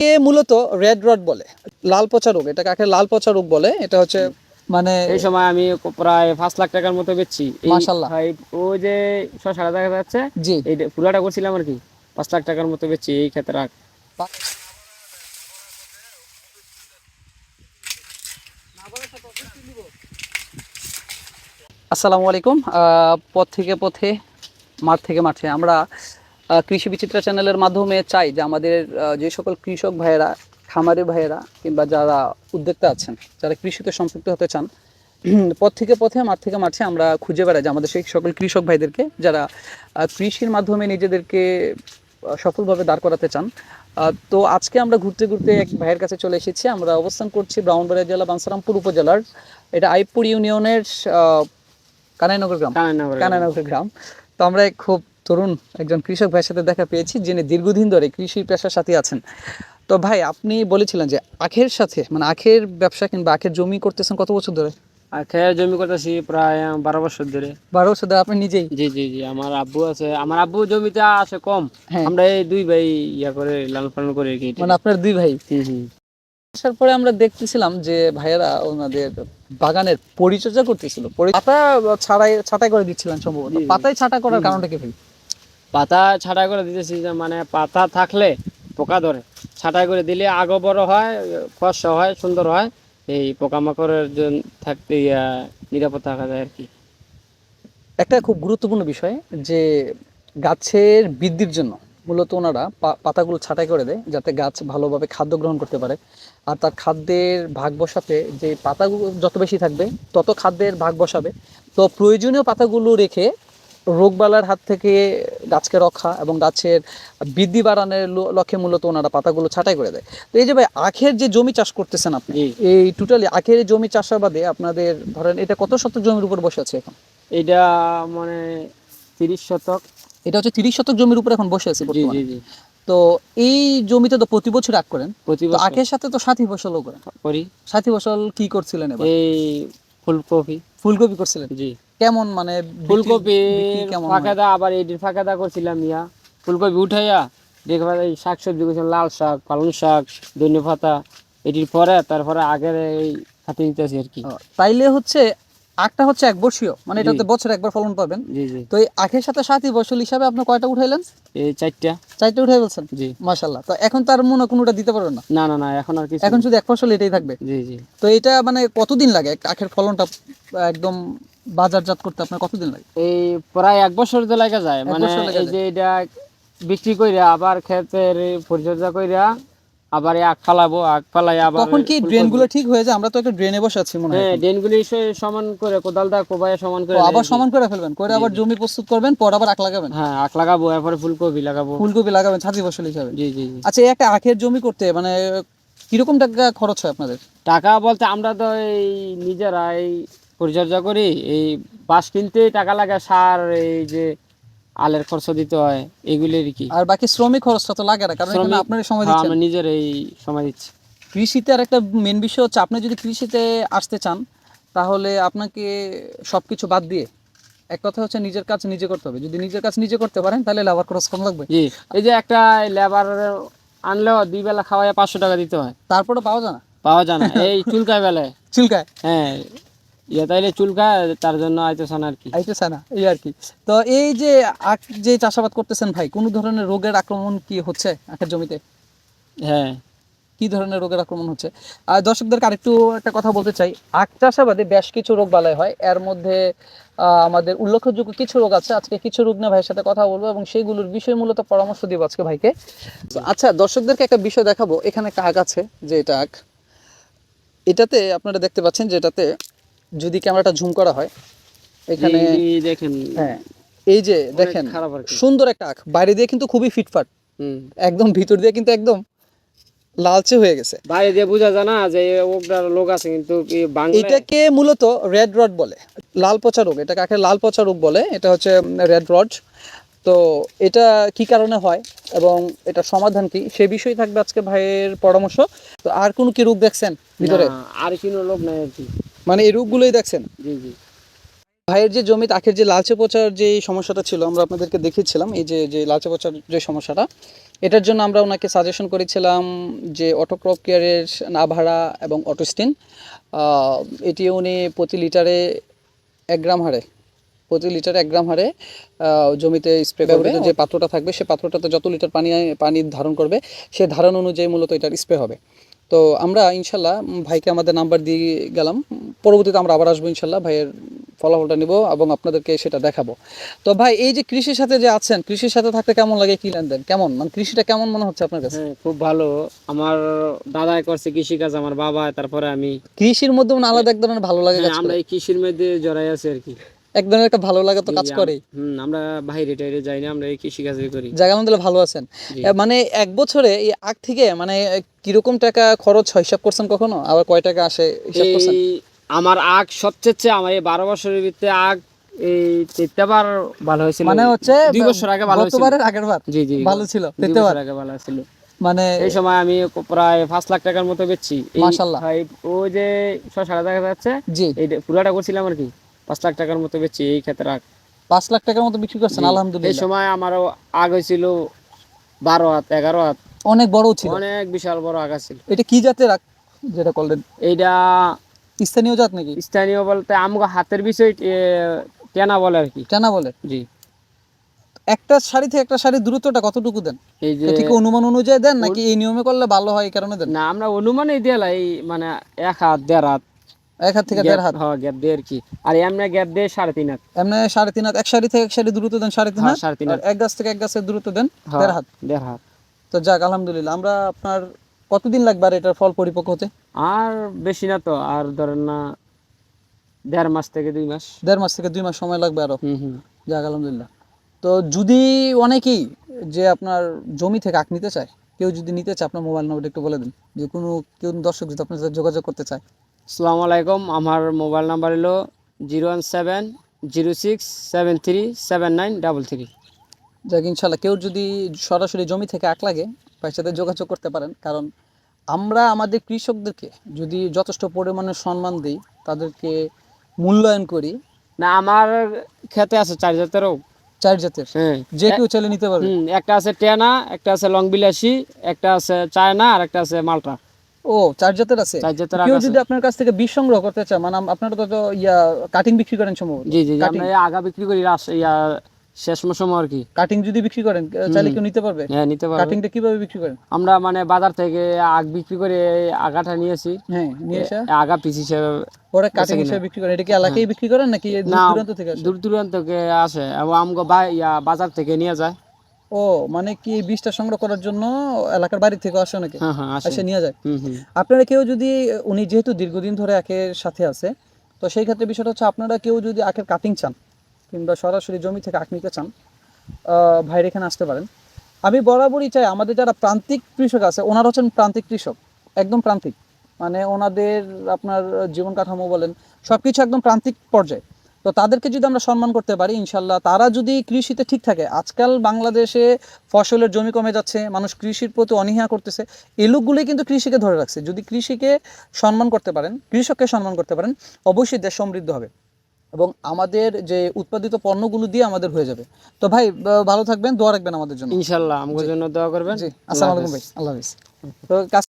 এ মূলত red rod বলে লাল পচা রোগ এটা কাকে লাল পচা রোগ বলে এটা হচ্ছে মানে এই সময় আমি প্রায় পাঁচ লাখ টাকার মতো বেচছি। এই- ওই যে শসাটা দেখা যাচ্ছে জি। এই পুরাটা করছিলাম আর কি পাঁচ লাখ টাকার মতো বেচছি এই ক্ষেত্রে আখ। আসসালামু আলাইকুম। আহ, পথ থেকে পথে মাঠ থেকে মাঠে আমরা কৃষি বিচিত্রা চ্যানেলের মাধ্যমে চাই যে আমাদের যে সকল কৃষক ভাইয়েরা খামারি ভাইয়েরা কিংবা যারা উদ্যোক্তা আছেন যারা কৃষিতে সম্পৃক্ত হতে চান পথ থেকে পথে মাঠ থেকে মাঠে আমরা খুঁজে বেড়াই যে আমাদের সেই সকল কৃষক ভাইদেরকে যারা কৃষির মাধ্যমে নিজেদেরকে সফলভাবে দাঁড় করাতে চান। তো আজকে আমরা ঘুরতে ঘুরতে এক ভাইয়ের কাছে চলে এসেছি। আমরা অবস্থান করছি ব্রাহ্মণবাড়িয়া জেলা বানসারামপুর উপজেলার এটা আইপুর ইউনিয়নের কানাইনগর গ্রাম। কানাইনগর। গ্রাম। তো আমরা খুব তরুণ একজন কৃষক ভাইয়ের সাথে দেখা পেয়েছি যিনি দীর্ঘদিন ধরে কৃষি পেশার সাথে আছেন। তো ভাই আপনি বলেছিলেন যে আখের সাথে মানে আখের ব্যবসা কিংবা আখের জমি করতেছেন কত বছর ধরে? আখের জমি করতেছি প্রায় বারো বছর ধরে। বারো বছর ধরে আপনি নিজেই? জি জি জি আমার আব্বু আছে। আমার আব্বু জমিটা আছে কম। হ্যাঁ। আমরা এই দুই ভাই ইয়া করে লালন পালন করে কি মানে আপনার দুই ভাই। আসার পরে আমরা দেখতেছিলাম যে ভাইয়েরা ওনাদের বাগানের পরিচর্যা করতেছিল। পাতা ছাড়াই ছাটাই করে দিচ্ছিলেন সম্ভবত। পাতায় ছাটা করার কারণটা কি ভাই? পাতা ছাটাই করে দিতেছি মানে পাতা থাকলে পোকা ধরে। ছাটাই করে দিলে আগো বড় হয় ফসা হয়, সুন্দর হয়। এই পোকামাকড়ের জন্য থাকতে নিরাপদ থাকা যায় আর কি। একটা খুব গুরুত্বপূর্ণ বিষয় যে গাছের বৃদ্ধির জন্য মূলত ওনারা পাতাগুলো ছাঁটাই করে দেয় যাতে গাছ ভালোভাবে খাদ্য গ্রহণ করতে পারে। আর তার খাদ্যের ভাগ বসাতে যে পাতাগুলো যত বেশি থাকবে, তত খাদ্যের ভাগ বসাবে। তো প্রয়োজনীয় পাতাগুলো রেখে রোগবালার হাত থেকে গাছকে রক্ষা এবং গাছের বৃদ্ধি বাড়ানোর লক্ষ্যে মূলত ওনারা পাতাগুলো ছাঁটাই করে দেয়। তো এই যে ভাই আখের যে জমি চাষ করতেছেন আপনি এই টোটালি আখের জমি চাষাবাদে আপনাদের ধরেন এটা কত শতক জমির উপর বসে আছে এখন? এটা মানে তিরিশ শতক। এটা হচ্ছে তিরিশ শতক জমির উপর এখন বসে আছে জি জি জি। তো এই জমিতে তো প্রতি বছর আখ করেন। প্রতি বছর। আখের সাথে তো সাথী ফসলও করেন। করি। সাথী ফসল কি করছিলেন এই ফুলকপি। ফুলকপি করছিলেন। জি। কেমন মানে ফুলকপি ফাঁকাদা আবার এটির ফাঁকাদা করছিলাম ইয়া। ফুলকপি উঠাইয়া দেখবা এই শাক সবজি করছিলাম লাল শাক পালং শাক ধনে পাতা এটির পরে তারপরে আগের এই খাতে দিতেছি আর কি। তাইলে হচ্ছে আখটা হচ্ছে এক বর্ষীয় মানে। এটাতে বছরে একবার ফলন পাবেন। জি জি। তো এই আখের সাথে সাথী বছর হিসাবে আপনি কয়টা উঠাইলেন? এই চারটা। চারটে উঠাই বলছেন জি। মাশাল্লাহ তো এখন তার মনে কোনোটা দিতে পারবেন না? না না না এখন আর কিছু এখন শুধু এক ফসল এটাই থাকবে? জি জি। তো এটা মানে কতদিন লাগে আখের ফলনটা একদম বাজারজাত করতে আপনার কতদিন লাগে? এই প্রায় এক বছর তো লাগা যায়। মানে এই যে এটা বিক্রি কইরা আবার ক্ষেতের পরিচর্যা কইরা আবার আখ ফালাবো আখ ফালাই আবার তখন কি ফুলকপি- ড্রেনগুলো ঠিক হয়ে যায়? আমরা তো একটা ড্রেনে বসে আছি মনে হয় হ্যাঁ। ড্রেনগুলি সমান করে কোদালটা কোবায় সমান করে আবার সমান করে ফেলবেন? করে আবার জমি প্রস্তুত করবেন পর আবার আখ লাগাবেন? হ্যাঁ আখ লাগাবো এরপরে ফুলকপি লাগাবো। ফুলকপি লাগাবেন ছাতি ফসল হিসাবে? জি জি আচ্ছা একটা আখের জমি করতে মানে কীরকম টাকা খরচ হয় আপনাদের? টাকা বলতে আমরা তো এই নিজেরা এই পরিচর্যা করি এই বাঁশ কিনতে টাকা লাগে সার এই যে আলের খরচ দিতে হয় এগুলি আর কি। আর বাকি শ্রমিক খরচটা তো লাগে না কারণ এখানে সময় হ্যাঁ, দিচ্ছেন আমরা নিজের এই সময় দিচ্ছি। কৃষিতে আর একটা মেন বিষয় হচ্ছে আপনি যদি কৃষিতে আসতে চান তাহলে আপনাকে সবকিছু বাদ দিয়ে এক কথা হচ্ছে নিজের কাজ নিজে করতে হবে। যদি নিজের কাজ নিজে করতে পারেন তাহলে লেবার খরচ কম লাগবে। এই যে একটা লেবার আনলেও দুই বেলা খাওয়ায় পাঁচশো টাকা দিতে হয়। তারপরে পাওয়া যায় না? পাওয়া যায় না এই চুলকায় বেলায়। চুলকায়? হ্যাঁ ইয়ে তাইলে চুলকায় তার জন্য আইতেছে না আর কি। আইতেছে না এই আর কি। তো এই যে আখ যে চাষাবাদ করতেছেন ভাই কোন ধরনের রোগের আক্রমণ কি হচ্ছে আখের জমিতে? হ্যাঁ। কি ধরনের রোগের আক্রমণ হচ্ছে? আর দর্শকদেরকে আরেকটু একটা কথা বলতে চাই। আখ চাষাবাদে বেশ কিছু রোগ বালাই হয়। এর মধ্যে আমাদের উল্লেখযোগ্য কিছু রোগ আছে। আজকে কিছু রোগ নিয়ে ভাইয়ের সাথে কথা বলব এবং সেইগুলোর বিষয় মূলত পরামর্শ দিব আজকে ভাইকে। আচ্ছা দর্শকদেরকে একটা বিষয় দেখাবো। এখানে একটা আখ আছে যে এটা আখ। এটাতে আপনারা দেখতে পাচ্ছেন যে এটাতে যদি ক্যামেরাটা জুম করা হয় এখানে দেখেন হ্যাঁ এই যে দেখেন সুন্দর একটা আখ বাইরে দিয়ে কিন্তু খুবই ফিটফাট একদম ভিতর দিয়ে কিন্তু একদম লালচে হয়ে গেছে। বাইরে দিয়ে বোঝা যায় না যে ওটার লোক আছে কিন্তু এটাকে মূলত রেড রড বলে লাল পচা রোগ এটা কাকে লাল পচা রোগ বলে এটা হচ্ছে রেড রড তো এটা কি কারণে হয় এবং এটা সমাধান কি সে বিষয়ে থাকবে আজকে ভাইয়ের পরামর্শ। তো আর কোন কি রোগ দেখছেন ভিতরে? আর কোনো লোক নাই আর কি। মানে এই রোগগুলোই দেখছেন? জি জি। ভাইয়ের যে জমিতে আখের যে লালচে পচার যে সমস্যাটা ছিল আমরা আপনাদেরকে দেখিয়েছিলাম এই যে যে লালচে পচার যে সমস্যাটা এটার জন্য আমরা ওনাকে সাজেশন করেছিলাম যে অটোক্রপ কেয়ারের নাভাড়া এবং অটোস্টিন এটি উনি প্রতি লিটারে এক গ্রাম হারে প্রতি লিটারে এক গ্রাম হারে জমিতে স্প্রে করবে যে পাত্রটা থাকবে সে পাত্রটাতে যত লিটার পানি পানি ধারণ করবে সে ধারণ অনুযায়ী মূলত এটার স্প্রে হবে। তো আমরা ইনশাল্লাহ ভাইকে আমাদের নাম্বার দিয়ে গেলাম। পরবর্তীতে আমরা আবার আসব ইনশাল্লাহ ভাইয়ের ফলাফলটা নিব এবং আপনাদেরকে সেটা দেখাবো। তো ভাই এই যে কৃষির সাথে যে আছেন কৃষির সাথে থাকতে কেমন লাগে কি লেনদেন? কেমন? মানে কৃষিটা কেমন মনে হচ্ছে আপনার কাছে? হ্যাঁ খুব ভালো। আমার দাদাই করছে কৃষিকাজ আমার বাবা তারপরে আমি কৃষির মধ্যে মানে আলাদা এক ধরনের ভালো লাগে হ্যাঁ, আমরা এই কৃষির মধ্যে জড়াই আছি আর কি। এক ধরনের একটা ভালো লাগা তো কাজ করে হুম আমরা বাইরে টাইরে যাই না আমরা এই কৃষি কাজই করি। জায়গা ভালো আছেন। মানে এক বছরে এই আগ থেকে মানে কীরকম টাকা খরচ হয়? হিসাব করছেন কখনো? আবার কয় টাকা আসে হিসাব করছেন? আমার আগ সবচেয়ে আমার এই বারো বছরের ভিতরে আগ এই ভালো হয়েছিল। মানে হচ্ছে দুই বছর আগে ভালো হয়েছিল। গতবারের আগের বার জি জি ভালো ছিল দুই আগে ভালো ছিল মানে এই সময় আমি প্রায় পাঁচ লাখ টাকার মতো বেচছি। মাশাআল্লাহ। ওই যে দেখা যাচ্ছে জি। পুরাটা করছিলাম আর কি। পাঁচ লাখ টাকার মতো বেচছি এই ক্ষেত্রে আগ পাঁচ লাখ টাকার মতো বিক্রি করছেন জি। এই সময় আমারও আগ হয়েছিল বারো হাত এগারো হাত। অনেক বড় ছিল। অনেক বিশাল বড় আগা ছিল এটা কি জাতের আখ যেটা করলেন? এইটা স্থানীয় জাত নাকি? স্থানীয় বলতে আমগো হাতের বিষয় টেনা বলে আর কি। টানা বলে? জি। একটা শাড়ি থেকে একটা শাড়ির দূরত্বটা কতটুকু দেন? এই যে এটা কি অনুমান অনুযায়ী দেন নাকি এই নিয়মে করলে ভালো হয় এই কারণে দেন? না আমরা অনুমানে দিয়ালাই মানে এক হাত দেড় হাত। হাত থেকে দেড় হাত। হ্যাঁ গ্যাপ দিয়ে আর কি। আর এমনি গ্যাপ দিয়ে সাড়ে তিন হাত। এমনি সাড়ে তিন হাত এক শাড়ি থেকে এক শাড়ি দূরত্ব দেন সাড়ে তিন হ্যাঁ, হাত সাড়ে তিন আর এক গাছ থেকে এক গাছের দূরত্ব দেন দেড় হাত। দেড় হাত। তো যাক আলহামদুলিল্লাহ। আমরা আপনার কতদিন লাগবে আর এটার ফল পরিপক্ক হতে? আর বেশি না তো আর ধরেন না দেড় মাস থেকে দুই মাস। দেড় মাস থেকে দুই মাস সময় লাগবে আরও। যাক আলহামদুলিল্লাহ। তো যদি অনেকেই যে আপনার জমি থেকে আখ নিতে চায় কেউ যদি নিতে চায় আপনার মোবাইল নম্বরটা একটু বলে দিন। যে কোনো কেউ দর্শক যদি আপনার সাথে যোগাযোগ করতে চায় আসসালামু আলাইকুম আমার মোবাইল নাম্বার হলো zero one seven zero six seven three seven nine double three. যাক ইনশাল্লাহ কেউ যদি সরাসরি জমি থেকে আখ লাগে ভাইয়ের সাথে যোগাযোগ করতে পারেন কারণ আমরা আমাদের কৃষকদেরকে যদি যথেষ্ট পরিমাণে সম্মান দিই তাদেরকে মূল্যায়ন করি। না আমার খেতে আছে চার জাতেরও চার জাতের? হ্যাঁ। যে কেউ চলে নিতে পারবে। একটা আছে টেনা একটা আছে লং বিলাসী একটা আছে চায়না আর একটা আছে মালটা ও চার জাতের আছে? কেউ যদি আপনার কাছ থেকে বীজ সংগ্রহ করতে চায় মানে আপনারা তো ইয়া কাটিং বিক্রি করেন সম্ভবত। জি জি জি, আমরা আগা বিক্রি করি ইয়া শেষ মৌসুম আর কি। কাটিং যদি বিক্রি করেন চাইলে কেউ নিতে পারবে? হ্যাঁ নিতে পারবে। কাটিংটা কীভাবে বিক্রি করেন? আমরা মানে বাজার থেকে আগ বিক্রি করে আগাটা নিয়েছি। হ্যাঁ নিয়ে এসে? আগা পিস হিসেবে ওরা কাটিং হিসেবে বিক্রি করেন এটা কি এলাকায় বিক্রি করেন নাকি দূর দূরান্ত থেকে আসে? দূর দূরান্ত থেকে আসে। এবং আমগো বাজার থেকে নিয়ে যায়। ও মানে কি বীজটা সংগ্রহ করার জন্য এলাকার বাড়ি থেকে আসে নাকি হ্যাঁ হ্যাঁ এসে নিয়ে যায়। আপনারা কেউ যদি উনি যেহেতু দীর্ঘদিন ধরে একের সাথে আছে তো সেই ক্ষেত্রে বিষয়টা হচ্ছে আপনারা কেউ যদি আখের কাটিং চান কিংবা সরাসরি জমি থেকে আখ নিতে চান আহ, ভাইয়ের এখানে আসতে পারেন। আমি বরাবরই চাই আমাদের যারা প্রান্তিক কৃষক আছে ওনারা হচ্ছেন প্রান্তিক কৃষক একদম প্রান্তিক। মানে ওনাদের আপনার জীবন কাঠামো বলেন সব কিছু একদম প্রান্তিক পর্যায়ে। তো তাদেরকে যদি আমরা সম্মান করতে পারি ইনশাল্লাহ তারা যদি কৃষিতে ঠিক থাকে আজকাল বাংলাদেশে ফসলের জমি কমে যাচ্ছে মানুষ কৃষির প্রতি অনীহা করতেছে এই লোকগুলোই কিন্তু কৃষিকে ধরে রাখছে। যদি কৃষিকে সম্মান করতে পারেন কৃষককে সম্মান করতে পারেন অবশ্যই দেশ সমৃদ্ধ হবে এবং আমাদের যে উৎপাদিত পণ্যগুলো দিয়ে আমাদের হয়ে যাবে। তো ভাই ভালো থাকবেন দোয়া রাখবেন আমাদের জন্য। ইনশাল্লাহ আমগোর জন্য দোয়া করবেন। জি। আসসালামু আলাইকুম ভাই আল্লাহ হাফিজ। তো কাজ